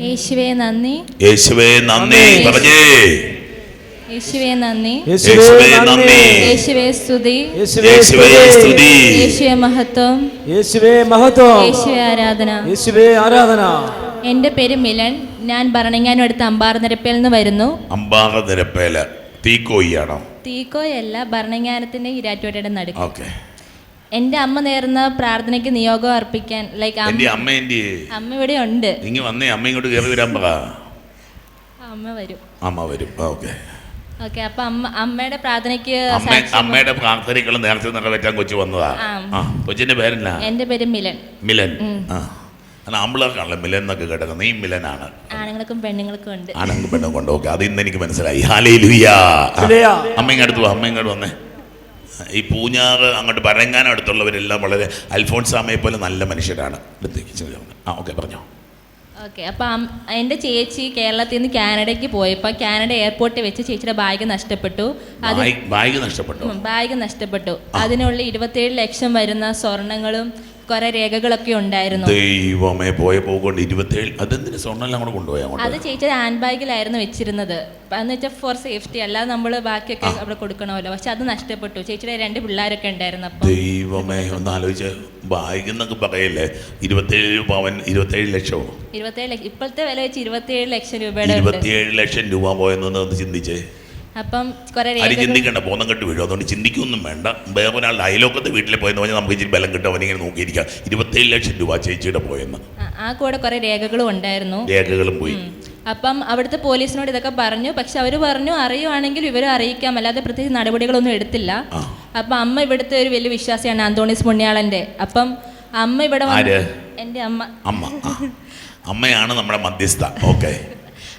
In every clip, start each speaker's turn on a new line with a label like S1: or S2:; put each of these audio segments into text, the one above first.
S1: യേശുവേ നന്ദി.
S2: യേശുവേ നന്ദി. പറഞ്ഞേ.
S1: യേശുവേ നന്ദി.
S2: യേശുവേ നന്ദി.
S1: യേശുവേ സ്തുതി.
S3: യേശുവേ
S2: സ്തുതി.
S1: യേശുവേ മഹത്വം.
S3: യേശുവേ മഹത്വം.
S1: യേശുവേ ആരാധന.
S3: യേശുവേ ആരാധന.
S1: എന്റെ പേര് മിലൻ. ഞാൻ ഭരണങ്ങാനും അടുത്ത് അമ്പാറനിരപ്പേൽ നിന്ന് വരുന്നു.
S2: അമ്പാറ നിരപ്പേല. തീക്കോയിയാണോ?
S1: തീക്കോയല്ല ഭരണങ്ങാനത്തിന്റെ ഇരാറ്റുപേട്ടയുടെ നടുക്ക്.
S2: ഓക്കെ.
S1: എന്റെ അമ്മ നേർന്ന പ്രാർത്ഥനയ്ക്ക് നിയോഗം അർപ്പിക്കാൻ ലൈക്ക്
S2: എന്റെ അമ്മ എന്റെ
S1: അമ്മ ഇവിടെ ഉണ്ട്.
S2: ഇങ്ങ് വന്നേ അമ്മ ഇങ്ങോട്ട് കയറി വരാൻ പറ.
S1: അമ്മ വരും.
S2: അമ്മ വരും. ഓക്കെ.
S1: ഓക്കെ അപ്പൊ അമ്മ അമ്മയുടെ പ്രാർത്ഥനയ്ക്ക്
S2: അമ്മയുടെ പ്രാർത്ഥനകൾ നേരത്തെ നിറവേറ്റാൻ കൊച്ചു വന്നതാ. കൊച്ചിന്റെ പേരെന്നാ?
S1: എന്റെ പേര് മിലൻ.
S2: മിലൻ. ആ. അല്ല മിലൻ എന്നൊക്കെ കിടക്കുന്നത് ഈ മിലനാണ്.
S1: ആണുങ്ങൾക്കും പെണ്ണുങ്ങൾക്കും ഉണ്ട്.
S2: ആണുങ്ങൾക്കും പെണ്ണും കൊണ്ട് ഓക്കെ അത് ഇന്ന് എനിക്ക് മനസ്സിലായി. ഹാലേ ലുയ്യാ. അമ്മ ഇങ്ങോട്ട് വാ അമ്മ ഇങ്ങോട്ട് വന്നേ. ഈ പൂഞ്ഞാറ് അങ്ങോട്ട് പരങ്ങാനം അടുത്തുള്ളവരെല്ലാം വളരെ അൽഫോൺസാമയെ പോലെ നല്ല മനുഷ്യരാണ്. ആ ഓക്കെ പറഞ്ഞോ.
S1: ഓക്കെ അപ്പം എന്റെ ചേച്ചി കേരളത്തിൽ നിന്ന് കാനഡയ്ക്ക് പോയപ്പോൾ കാനഡ എയർപോർട്ടിൽ വെച്ച് ചേച്ചിയുടെ ബാഗ് നഷ്ടപ്പെട്ടു.
S2: ബാഗ് നഷ്ടപ്പെട്ടു?
S1: നഷ്ടപ്പെട്ടോ ബാഗ് നഷ്ടപ്പെട്ടു. അതിനുള്ള ഇരുപത്തേഴ് ലക്ഷം വരുന്ന സ്വർണങ്ങളും കുറെ രേഖകളൊക്കെ ഉണ്ടായിരുന്നു.
S2: ദൈവമേ പോയ പോകൊണ്ട് ഇരുപത്തേഴ് അതെന്തിന്? സ്വർണെല്ലാം കൂടെ കൊണ്ടുപോയാ
S1: അത്
S2: ചേച്ചി
S1: ചേച്ചിയുടെ ഹാൻഡ് ബാഗിലായിരുന്നു വെച്ചിരുന്നത്. എന്ന് വെച്ചാൽ ഫോർ സേഫ്റ്റി അല്ലാതെ നമ്മൾ ബാക്കിയൊക്കെ അവിടെ കൊടുക്കണമല്ലോ. പക്ഷെ അത് നഷ്ടപ്പെട്ടു. ചേച്ചിയുടെ രണ്ട് പിള്ളേരൊക്കെ ഉണ്ടായിരുന്നു അപ്പം.
S2: ദൈവമേ ഒന്ന് ആലോചിച്ച് ബാഗ് എന്നൊക്കെ പറയല്ലേ? ഇരുപത്തേഴ് അവൻ ഇരുപത്തേഴ് ലക്ഷമോ?
S1: ഇരുപത്തേഴ് ലക്ഷം ഇപ്പോഴത്തെ വില വെച്ച് ഇരുപത്തേഴ് ലക്ഷം രൂപയുടെ
S2: ഇരുപത്തിയേഴ് ലക്ഷം രൂപ പോയെന്നൊന്ന് ചിന്തിച്ചേ.
S1: അപ്പം കുറേ
S2: ആരും
S1: രേഖകൾ
S2: ചിന്തിക്കണ്ട ബോധം കെട്ട് വീഴും. അതുകൊണ്ട് ചിന്തിക്കൊന്നും വേണ്ട. വേറെ ഒരാളുടെ അയലോക്കത്തെ വീട്ടിൽ പോയെന്ന് പറഞ്ഞാൽ നമുക്ക് ഇച്ചിരി ബലം കിട്ടും. അവനിങ്ങനെ നോക്കിയിരിക്കാം. ഇരുപത്തേഴ് ലക്ഷം രൂപ ചേച്ചിയുടെ പോയെന്ന്.
S1: ആ- കൂടെ കുറെ രേഖകളും ഉണ്ടായിരുന്നു.
S2: രേഖകളും പോയി.
S1: അപ്പം അവിടുത്തെ പോലീസിനോട് ഇതൊക്കെ പറഞ്ഞു. പക്ഷെ അവർ പറഞ്ഞു അറിയുവാണെങ്കിൽ വിവരം അറിയിക്കാം. അല്ലാതെ പ്രത്യേകിച്ച് നടപടികളൊന്നും എടുത്തില്ല. അപ്പം അമ്മ ഇവിടുത്തെ ഒരു വലിയ വിശ്വാസിയാണ് ആന്റോണിസ് പുണ്യാളന്റെ അപ്പം അമ്മ ഇവിടെ എന്റെ അമ്മ.
S2: അമ്മ. അമ്മയാണ് നമ്മുടെ മധ്യസ്ഥ. ഓക്കെ.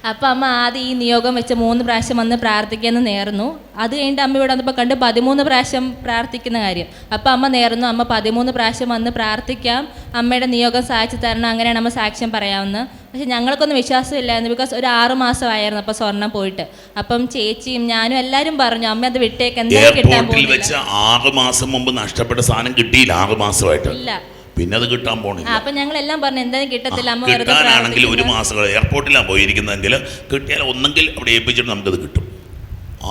S1: അപ്പം അമ്മ ആദ്യം ഈ നിയോഗം വെച്ച് മൂന്ന് പ്രാവശ്യം വന്ന് പ്രാർത്ഥിക്കാമെന്ന് നേർന്നു. അത് കഴിഞ്ഞിട്ട് അമ്മ ഇവിടെ വന്നപ്പോൾ കണ്ട് പതിമൂന്ന് പ്രാവശ്യം പ്രാർത്ഥിക്കുന്ന കാര്യം. അപ്പം അമ്മ നേർന്നു അമ്മ പതിമൂന്ന് പ്രാവശ്യം വന്ന് പ്രാർത്ഥിക്കാം. അമ്മയുടെ നിയോഗം സാധിച്ചു തരണം അങ്ങനെയാണ് അമ്മ സാക്ഷ്യം പറയാമെന്ന് പക്ഷെ ഞങ്ങൾക്കൊന്നും വിശ്വാസമില്ലായിരുന്നു ബിക്കോസ് ഒരു ആറ് മാസമായിരുന്നു അപ്പോൾ സ്വർണം പോയിട്ട്. അപ്പം ചേച്ചിയും ഞാനും എല്ലാവരും പറഞ്ഞു അമ്മ അത് വിട്ടേക്ക് എന്തായാലും കിട്ടാൻ
S2: വെച്ച് ആറ് മാസം മുമ്പ് നഷ്ടപ്പെട്ട സാധനം കിട്ടിയില്ല ആറ് മാസമായിട്ട്.
S1: ഇല്ല.
S2: പിന്നെ അത് കിട്ടാൻ പോണില്ല.
S1: അപ്പം ഞങ്ങൾ എല്ലാം പറഞ്ഞു എന്താ കിട്ടത്തില്ല അമ്മ വെറുതെ
S2: കിട്ടാനാണെങ്കിൽ ഒരു. മാസം എയർപോർട്ടിലാണ് പോയിരിക്കുന്നതെങ്കിൽ കിട്ടിയാൽ ഒന്നെങ്കിൽ അവിടെ ഏൽപ്പിച്ചിട്ട് നമുക്കത് കിട്ടും.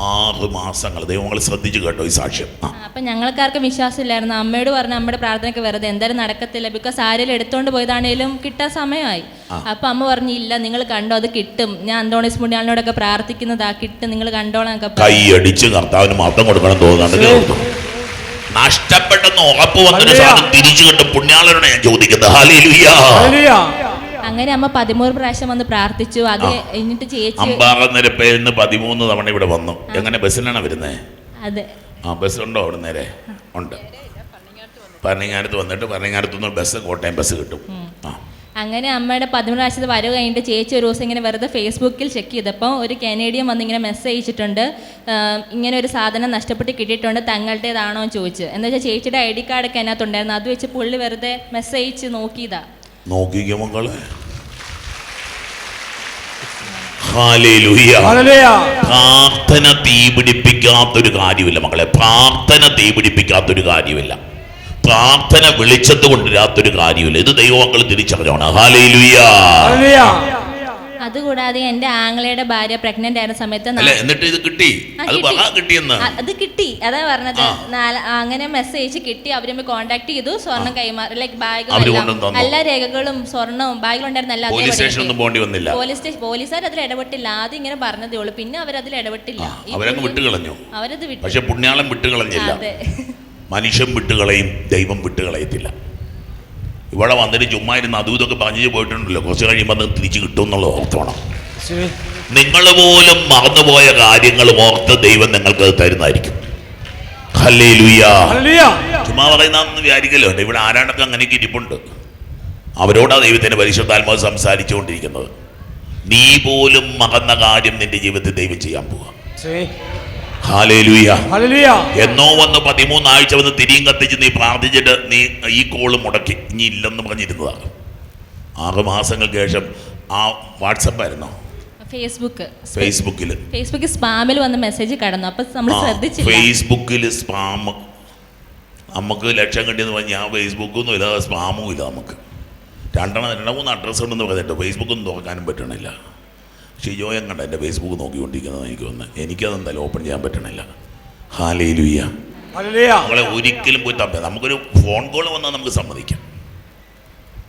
S2: ആറ് മാസങ്ങൾ. ദൈവങ്ങൾ ശ്രദ്ധിച്ചു കേട്ടോ ഈ സാക്ഷ്യം.
S1: അപ്പൊ ഞങ്ങൾക്കാർക്കും വിശ്വാസമില്ലായിരുന്നു. അമ്മയോട് പറഞ്ഞ അമ്മയുടെ പ്രാർത്ഥനയ്ക്ക് വെറുതെ എന്തായാലും നടക്കത്തില്ല. ബിക്കോസ് ആരെങ്കിലും എടുത്തോണ്ട് പോയതാണേലും കിട്ടാൻ സമയമായി. അപ്പൊ അമ്മ പറഞ്ഞു ഇല്ല നിങ്ങൾ കണ്ടോ അത് കിട്ടും. ഞാൻ അന്തോണീസ് മുണ്യാളിനോടൊക്കെ പ്രാർത്ഥിക്കുന്നതാ കിട്ടും നിങ്ങൾ കണ്ടോളാം കൈ
S2: അടിച്ച് കർത്താവിന് മാത്രം കൊടുക്കണം തോന്നുന്നുണ്ടെങ്കിൽ. നഷ്ടപ്പെട്ടെന്ന് ഉറപ്പ് വന്നൊരു. സാധനം തിരിച്ചു കിട്ടും പുണ്യാളനാണ് ഞാൻ ചോദിക്കുന്നത്
S3: ഹല്ലേലൂയ.
S1: അങ്ങനെ അമ്മ പതിമൂന്ന് പ്രാവശ്യം വന്ന് പ്രാർത്ഥിച്ചു. അത് കഴിഞ്ഞിട്ട് ചേച്ചി
S2: അമ്പാറ നിരപ്പയിൽ നിന്ന് പതിമൂന്ന് തവണ ഇവിടെ വന്നു. എങ്ങനെ ബസ്സിനാണ് വരുന്നത്
S1: അതെ.
S2: ആ ബസ് ഉണ്ടോ അവിടെ നേരെ? ഉണ്ട്. പറഞ്ഞിങ്ങാനത്ത് വന്നിട്ട് പരണിങ്ങാനത്ത് നിന്ന് ബസ് കോട്ടയം ബസ് കിട്ടും. ആ.
S1: അങ്ങനെ അമ്മയുടെ പതിമൂന്ന് പ്രാവശ്യത്തെ വരവ് കഴിഞ്ഞിട്ട് ചേച്ചി ഒരു ദിവസം ഇങ്ങനെ വെറുതെ ഫേസ്ബുക്കിൽ ചെക്ക് ചെയ്തപ്പോൾ ഒരു കനേഡിയൻ വന്ന് ഇങ്ങനെ മെസ്സേജ് അയച്ചിട്ടുണ്ട് ഇങ്ങനെ ഒരു സാധനം നഷ്ടപ്പെട്ട് കിട്ടിയിട്ടുണ്ട് തങ്ങളുടേതാണോ എന്ന് ചോദിച്ചു. എന്താ വെച്ചാൽ ചേച്ചിയുടെ ഐ ഡി കാർഡൊക്കെ അതിനകത്തുണ്ടായിരുന്നു അത് വെച്ച് പുള്ളി വെറുതെ മെസ്സേജ് അയച്ച് നോക്കിയതാ.
S2: നോക്കിക്കോ മക്കളെ. പ്രാർത്ഥന തീപിടിപ്പിക്കാത്തൊരു കാര്യമില്ല മക്കളെ. പ്രാർത്ഥന തീപിടിപ്പിക്കാത്തൊരു കാര്യമില്ല. പ്രാർത്ഥന വിളിച്ചത് കൊണ്ട് കൊണ്ടുവരാത്തൊരു കാര്യമില്ല. ഇത് ദൈവമക്കൾ
S3: ഹല്ലേലൂയ.
S1: അതുകൂടാതെ എന്റെ ആങ്ങളയുടെ ഭാര്യ പ്രഗ്നന്റ് ആയിരുന്ന സമയത്ത്
S2: അല്ല എന്നിട്ട് ഇത് കിട്ടി? അത്
S1: കിട്ടി. അത് കിട്ടി. അതാ പറഞ്ഞത്. അങ്ങനെ മെസ്സേജ് കിട്ടി. അവർ കോണ്ടാക്ട് ചെയ്തു. സ്വർണം കൈമാറി ലൈക് ബാഗും എല്ലാം. രേഖകളും സ്വർണവും ബാഗിലുണ്ടായിരുന്ന എല്ലാ
S2: പോലീസ്
S1: പോലീസുകാർ അതിൽ ഇടപെട്ടില്ല. ആദ്യം ഇങ്ങനെ പറഞ്ഞതേ ഉള്ളൂ. പിന്നെ അവരതിൽ ഇടപെട്ടില്ല. അവരത്
S2: വിട്ടുകളഞ്ഞു.
S1: അവരത് വിട്ടു.
S2: പക്ഷെ പുണ്യാളം വിട്ടുകളഞ്ഞില്ല.
S1: അതെ.
S2: മനുഷ്യൻ വിട്ടുകളയും ദൈവം വിട്ടുകളയത്തില്ല. ഇവിടെ വന്നിട്ട് ചുമ്മാ ഇരുന്ന് അതും ഇതൊക്കെ പറഞ്ഞു പോയിട്ടുണ്ടല്ലോ. കുറച്ച് കഴിയുമ്പോൾ അത് തിരിച്ചു കിട്ടും എന്നുള്ളത് ഓർത്തോണം. നിങ്ങൾ പോലും മറന്നുപോയ കാര്യങ്ങൾ ഓർത്ത് ദൈവം നിങ്ങൾക്ക് അത് തരുന്നതായിരിക്കും. ചുമ്മാ പറയുന്നതെന്ന് വിചാരിക്കല്ലോ. ഇവിടെ ആരാണൊക്കെ അങ്ങനെയൊക്കെ ഇരിപ്പുണ്ട്. അവരോടാ ദൈവത്തിന്റെ പരിശുദ്ധാത്മാവ് സംസാരിച്ചുകൊണ്ടിരിക്കുന്നത്. നീ പോലും മറന്ന കാര്യം നിന്റെ ജീവിതത്തിൽ ദൈവം ചെയ്യാൻ പോവാ. എന്നോ വന്ന് പതിമൂന്നാഴ്ച വന്ന് തിരിയും കത്തിച്ച് നീ പ്രാർത്ഥിച്ചിട്ട് നീ ഈ കോൾ മുടക്കി. ഇനി ഇല്ലെന്ന് പറഞ്ഞിരുന്നതാണ് ആറ് മാസങ്ങൾക്ക് ശേഷം ആ വാട്സപ്പായിരുന്നോ
S1: ഫേസ്ബുക്ക്
S2: ഫേസ്ബുക്കിൽ
S1: ഫേസ്ബുക്കിൽ സ്പാമിൽ വന്ന മെസ്സേജ് കടന്നു. അപ്പൊ നമ്മൾ ശ്രദ്ധിച്ചില്ല.
S2: ഫേസ്ബുക്കിൽ സ്പാം. നമുക്ക് ലക്ഷം കിട്ടിയെന്ന് പറഞ്ഞാൽ ഫേസ്ബുക്കൊന്നും ഇല്ല സ്പാമും ഇല്ല നമുക്ക്. രണ്ടെണ്ണം രണ്ടോ മൂന്ന് അഡ്രസ്സ് ഉണ്ടെന്ന് പറഞ്ഞിട്ട് ഫേസ്ബുക്കൊന്നും തുറക്കാനും പറ്റണില്ല. ഷിജോയം എങ്ങണ്ട എന്റെ ഫേസ്ബുക്ക് നോക്കിക്കൊണ്ടിരിക്കുന്നത് എനിക്ക് വന്ന് എനിക്കതെന്തായാലും ഓപ്പൺ ചെയ്യാൻ പറ്റണില്ല. ഹാലേ ലുയ്യ നമ്മളെ ഒരിക്കലും പോയി തപ്പ. നമുക്കൊരു ഫോൺ കോൾ വന്നാൽ നമുക്ക് സമ്മതിക്കാം.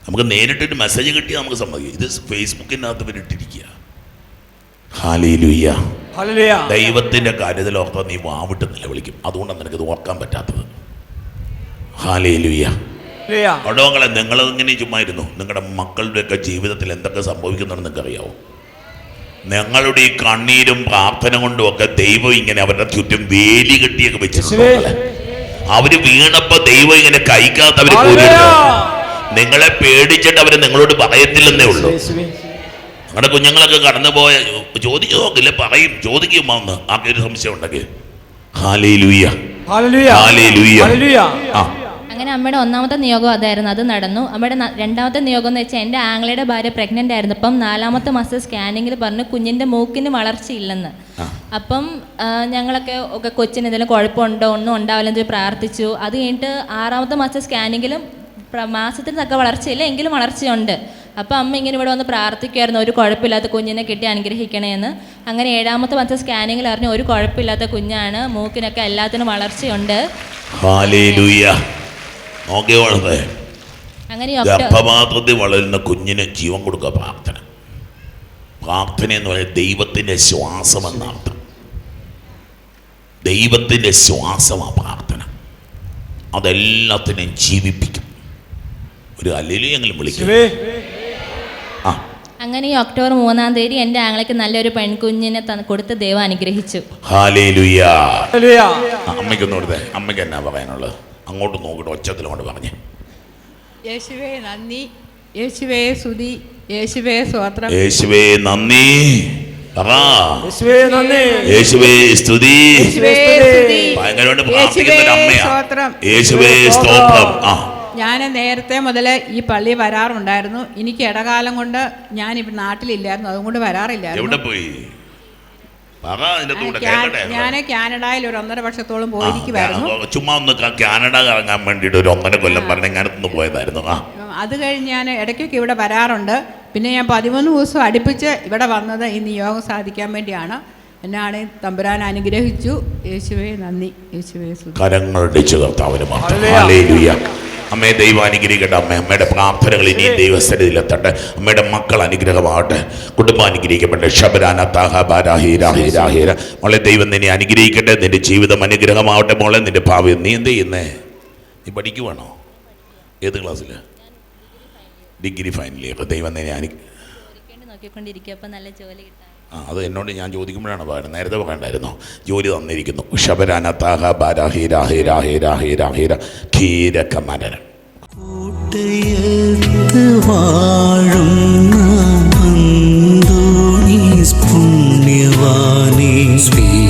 S2: നമുക്ക് നേരിട്ടൊരു മെസ്സേജ് കിട്ടിയാൽ നമുക്ക് സമ്മതിക്കാം. ഇത് ഫേസ്ബുക്കിനകത്ത് ഇവരിട്ടിരിക്കുക ഹാലേ ലുയ്യ ദൈവത്തിന്റെ കാര്യത്തിൽ ഓർത്താൽ നീ വാവിട്ട് നിലവിളിക്കും അതുകൊണ്ടാണ് നിനക്കിത് ഓർക്കാൻ പറ്റാത്തത്. ഹാലേ ലുയ്യ
S3: ഹല്ലേലൂയ
S2: നിങ്ങളെങ്ങനെ ചുമ്മായിരുന്നു ചുമ്മാ ഇരുന്നു. നിങ്ങളുടെ മക്കളുടെയൊക്കെ ജീവിതത്തിൽ എന്തൊക്കെ സംഭവിക്കുന്നുണ്ടെന്ന് നിങ്ങൾക്ക് അറിയാവോ ഞങ്ങളുടെ ഈ കണ്ണീരും പ്രാർത്ഥന കൊണ്ടും ഒക്കെ ദൈവം ഇങ്ങനെ അവരുടെ ചുറ്റും വേലി കെട്ടിയൊക്കെ വെച്ചിട്ടുണ്ട്. അവർ വീണപ്പോ ദൈവം ഇങ്ങനെ
S3: കൈക്കാത്തവര്
S2: പോയിരുന്നു നിങ്ങളെ പേടിച്ചിട്ട് അവർ നിങ്ങളോട് പറയത്തില്ലെന്നേ ഉള്ളൂ. നിങ്ങളുടെ കുഞ്ഞുങ്ങളൊക്കെ കടന്നു പോയ ചോദിച്ചു നോക്കില്ല പറയും ചോദിക്കും വന്ന് ആകെ ഒരു സംശയം ഉണ്ടെങ്കിൽ ഹാലേ ലൂയ്യ
S3: ഹാലേ
S2: ഹല്ലേലൂയ. ആ.
S1: അങ്ങനെ അമ്മയുടെ ഒന്നാമത്തെ നിയോഗം അതായിരുന്നു അത് നടന്നു. അമ്മയുടെ രണ്ടാമത്തെ നിയോഗം എന്ന് വെച്ചാൽ എന്റെ ആങ്ങളയുടെ ഭാര്യ പ്രഗ്നന്റ് ആയിരുന്നു. അപ്പം നാലാമത്തെ മാസം സ്കാനിങ്ങിൽ പറഞ്ഞു കുഞ്ഞിന്റെ മൂക്കിന് വളർച്ചയില്ലെന്ന്. അപ്പം ഞങ്ങളൊക്കെ ഒക്കെ കൊച്ചിന് എന്തെങ്കിലും കുഴപ്പമുണ്ടോ ഒന്നും ഉണ്ടാവില്ലെന്ന് പ്രാർത്ഥിച്ചു. അത് കഴിഞ്ഞിട്ട് ആറാമത്തെ മാസം സ്കാനിങ്ങിലും മാസത്തിന് തക്ക വളർച്ചയില്ല എങ്കിലും വളർച്ചയുണ്ട്. അപ്പം അമ്മ ഇങ്ങനെ ഇവിടെ വന്ന് പ്രാർത്ഥിക്കുമായിരുന്നു ഒരു കുഴപ്പമില്ലാത്ത കുഞ്ഞിനെ കിട്ടി അനുഗ്രഹിക്കണേന്ന്. അങ്ങനെ ഏഴാമത്തെ മാസം സ്കാനിങ്ങിൽ അറിഞ്ഞു ഒരു കുഴപ്പമില്ലാത്ത കുഞ്ഞാണ് മൂക്കിനൊക്കെ എല്ലാത്തിനും വളർച്ചയുണ്ട്. അങ്ങനെ ഈ
S2: ഗർഭപാത്രത്തിൽ വളരുന്ന കുഞ്ഞിന് ജീവൻ കൊടുക്കുക പ്രാർത്ഥന. പ്രാർത്ഥന എന്ന് പറയുന്നത് ദൈവത്തിന്റെ ശ്വാസം എന്നർത്ഥം ദൈവത്തിന്റെ ശ്വാസമാണ് പ്രാർത്ഥന. അതെല്ലാത്തിനെയും ജീവിപ്പിക്കും. ഒരു അല്ലെങ്കിലും വിളിക്കും. ആ.
S1: അങ്ങനെ ഈ ഒക്ടോബർ മൂന്നാം തീയതി എന്റെ ആങ്ങളയ്ക്ക് നല്ലൊരു പെൺകുഞ്ഞിനെ തന്ന് കൊടുത്ത് ദൈവം അനുഗ്രഹിച്ചു.
S2: അമ്മയ്ക്കൊന്നും കൊടുത്തേ. അമ്മയ്ക്ക് എന്നാ പറയാനുള്ളത്? അങ്ങോട്ട് നോക്കിയിട്ട് ഒച്ചത്തിൽ കൊണ്ട് പറഞ്ഞേ.
S4: യേശുവേ നന്ദി. യേശുവേ സ്തുതി. യേശുവേ സ്വാത്രം
S2: യേശുവേ നന്ദി.
S3: യേശുവേ നന്ദി.
S2: യേശുവേ സ്തുതി. ഭയങ്കരമായിട്ട് പ്രാർത്ഥിക്കുന്ന ഒരു യേശുവേ സ്തോത്രം. ആ.
S4: ഞാൻ നേരത്തെ മുതൽ ഈ പള്ളി വരാറുണ്ടായിരുന്നു. എനിക്ക് ഇടകാലം കൊണ്ട് ഞാൻ ഇപ്പൊ നാട്ടിലില്ലായിരുന്നു അതുകൊണ്ട് വരാറില്ലായിരുന്നു.
S2: എവിടെ പോയി? പറ അതിന്റെ കൂടെ കേൾക്കട്ടെ?
S4: ഞാൻ കാനഡയിൽ ഒരു ഒന്നര വർഷത്തോളം പോയിരിക്കുമായിരുന്നു
S2: ചുമ്മാ ഒന്ന് കാനഡ കറങ്ങാൻ വേണ്ടിയിട്ട് ഒരു ഒന്നര കൊല്ലം പറഞ്ഞ ഞാനൊന്ന് പോയതായിരുന്നു. ആ.
S4: അത് കഴിഞ്ഞ് ഞാൻ ഇടയ്ക്കൊക്കെ ഇവിടെ വരാറുണ്ട്. പിന്നെ ഞാൻ പതിമൂന്ന് ദിവസം അടുപ്പിച്ച് ഇവിടെ വന്നത് ഇന്ന് യോഗം സാധിക്കാൻ വേണ്ടിയാണ്. എന്നാണ് തമ്പുരാൻ അനുഗ്രഹിച്ചു. യേശുവേ നന്ദി. യേശുവേ
S2: കരങ്ങളുടെ.
S3: ഹല്ലേലൂയ.
S2: അമ്മയെ ദൈവം അനുഗ്രഹിക്കട്ടെ അമ്മ. അമ്മയുടെ പ്രാർത്ഥനകൾ ഇനിയും ദൈവസ്ഥലത്തിലെത്തട്ടെ അമ്മയുടെ മക്കൾ അനുഗ്രഹമാകട്ടെ. കുടുംബം അനുഗ്രഹിക്കപ്പെട്ടെ. ശബരാന താഹ ബാരാഹീര ഹീര ഹീര മോളെ ദൈവം നിന്നെ അനുഗ്രഹിക്കട്ടെ. നിന്റെ ജീവിതം അനുഗ്രഹമാവട്ടെ മോളെ. നിന്റെ ഭാവി നീ എന്ത് ചെയ്യുന്നേ? നീ പഠിക്കുവാണോ? ഏത് ക്ലാസ്സിൽ ഡിഗ്രി ഫൈനൽ ഇയർ. ദൈവം നിന്നെ അനു
S1: നോക്കിക്കൊണ്ടിരിക്കുക അപ്പം നല്ല ജോലി കിട്ടാൻ
S2: ആ അത് എന്നോട് ഞാൻ ചോദിക്കുമ്പോഴാണ് പറയുന്നത് നേരത്തെ പറയണ്ടായിരുന്നു. ജോലി തന്നിരിക്കുന്നു. ഷബരാനത്താഹ ബാരാഹീരാഹീരാഹീരാഹീരാഹീര ഖീരകമരൻ
S5: കൂട്ടയത്ത് വാഴുന്ന അന്തോണീസ് പുണ്യവാനെ. സ്വീകരിക്കൂ